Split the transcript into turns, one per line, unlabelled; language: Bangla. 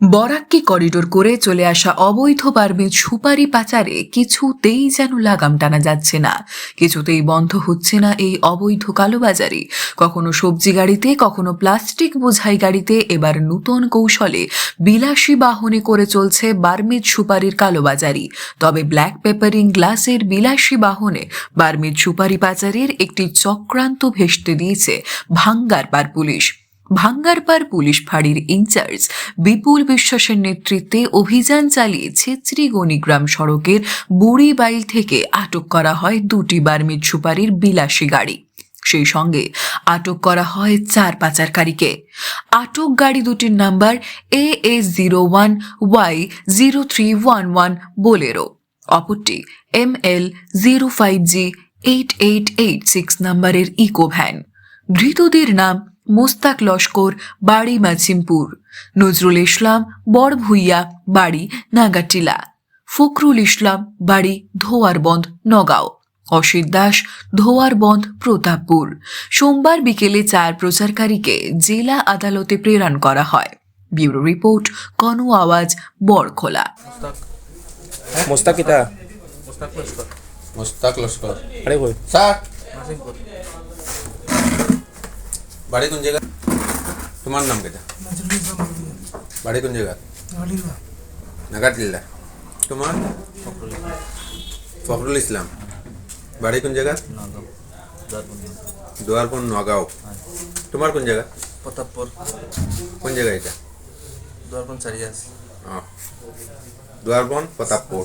বরাক্কি করিডোর করে চলে আসা অবৈধ পারমিট সুপারি পাচারে কিছুতেই যেন লাগাম টানা যাচ্ছে না। কিছুতেই বন্ধ হচ্ছে না এই অবৈধ কালোবাজারি। কখনো সবজি গাড়িতে, কখনো প্লাস্টিক বোঝাই গাড়িতে এবার নূতন কৌশলে বিলাসী বাহনে করে চলছে বার্মিজ সুপারির কালোবাজারি। তবে ব্ল্যাক পেপারিং গ্লাসের বিলাসী বাহনে বার্মিজ সুপারি পাচারের একটি চক্রান্ত ভেস্তে দিয়েছে ভাঙ্গারপার পুলিশ। ভাঙ্গারপার পুলিশ ফাঁড়ির ইনচার্জ বিপুল বিশ্বাসের নেতৃত্বে অভিযান চালিয়ে ছেত্রীগণি গ্রাম সড়কের বুড়িবাইল থেকে আটক করা হয় দুটি বার্মিজ সুপারির বিলাসী গাড়ি। সেই সঙ্গে আটক করা হয় চার পাচারকারীকে। আটক গাড়ি দুটির number A S zero one Y zero three one one Bolero. অপরটি M L zero five G eight eight eight six নাম্বারের ইকো ভ্যান ধৃতদের নাম মোস্তাক লস্কর বাড়ি মাঝিমপুর নজরুল ইসলাম বড়ভুইয়া বাড়ি নাগাটিলা। ফখরুল ইসলাম বাড়ি ধোয়ারবন্ধ নগাঁও। অসিত দাস ধোয়ারবন্ধ প্রতাপপুর। সোমবার বিকেলে চার প্রচারকারীকে জেলা আদালতে প্রেরণ করা হয়। ব্যুরো রিপোর্ট কনু আওয়াজ বড়খোলা
মোস্তাক। কিতা
মোস্তাক লস্কর।
আরে কই?
স্যার! বাড়ি কোন জায়গা? তোমার নাম কেটা বাড়ি কোন জায়গা? নাগাটিল্লা তোমার? ফখরুল ইসলাম। বাড়ি কোন জায়গা? দুয়ারপুর নগাঁও। তোমার কোন জায়গা?
প্রতাপপুর।
কোন জায়গা এটা?
দরপন চারিয়াস।
ও দুয়ারবন প্রতাপপুর।